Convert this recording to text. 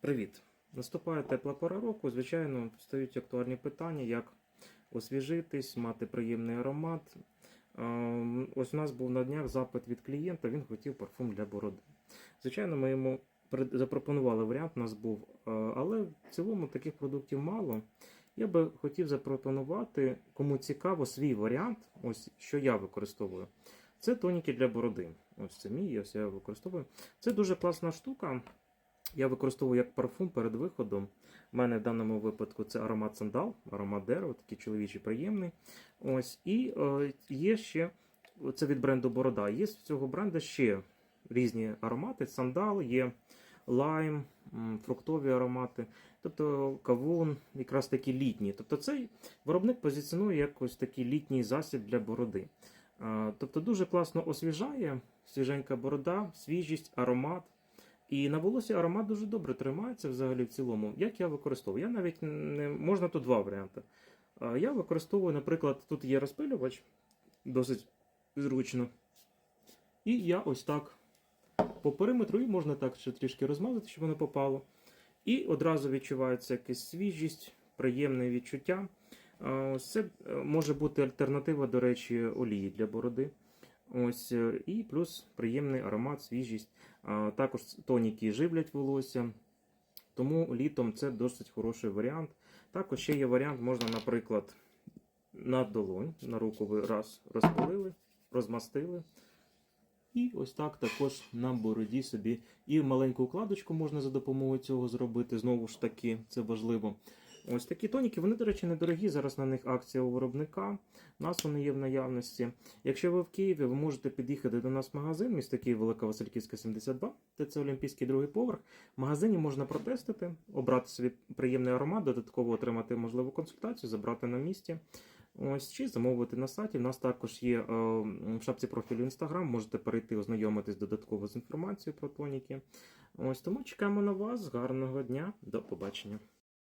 Привіт! Наступає тепла пора року. Звичайно, стають актуальні питання, як освіжитись, мати приємний аромат. Ось у нас був на днях запит від клієнта, він хотів парфум для бороди. Звичайно, ми йому запропонували варіант, у нас був, але в цілому таких продуктів мало. Я би хотів запропонувати, кому цікаво, свій варіант, ось що я використовую. Це тоніки для бороди. Ось це мій, ось я використовую. Це дуже класна штука. Я використовую як парфум перед виходом. У мене в даному випадку це аромат сандал, аромат дерева, такий чоловічий приємний. Ось. І е, є ще це від бренду Борода. Є з цього бренду ще різні аромати: сандал, є лайм, фруктові аромати, тобто кавун, якраз такі літні. Тобто цей виробник позиціонує як такий літній засіб для бороди. Е, Тобто дуже класно освіжає, свіженька борода, свіжість, аромат. І на волосі аромат дуже добре тримається взагалі в цілому. Як я використовую? Я навіть не можна тут два варіанти. Я використовую, наприклад, тут є розпилювач, досить зручно. І я ось так по периметру, і можна так ще трішки розмазати, щоб воно попало. І одразу відчувається якась свіжість, приємне відчуття. Це е, може бути альтернатива, до речі, олії для бороди. Ось, е, і плюс приємний аромат, свіжість. Також тоніки живлять волосся. Тому літом це досить хороший варіант. Також ще є варіант, можна, наприклад, на долонь, на руку ви раз розпилили, розмастили. І ось так також на бороді собі. І маленьку укладочку можна за допомогою цього зробити. Знову ж таки, це важливо. Ось такі тоніки, вони, до речі, недорогі. Зараз на них акція у виробника. У нас вони є в наявності. Якщо ви в Києві, ви можете під'їхати до нас в магазин, місто Київ, Велика Васильківська, 72, де це Олімпійський другий поверх. В магазині можна протестити, обрати собі приємний аромат, додатково отримати можливу консультацію, забрати на місці. Ось чи замовити на сайті. У нас також є е, в шапці профілю Instagram, можете перейти, ознайомитись додатково з інформацією про тоніки. Ось тому чекаємо на вас. Гарного дня, до побачення.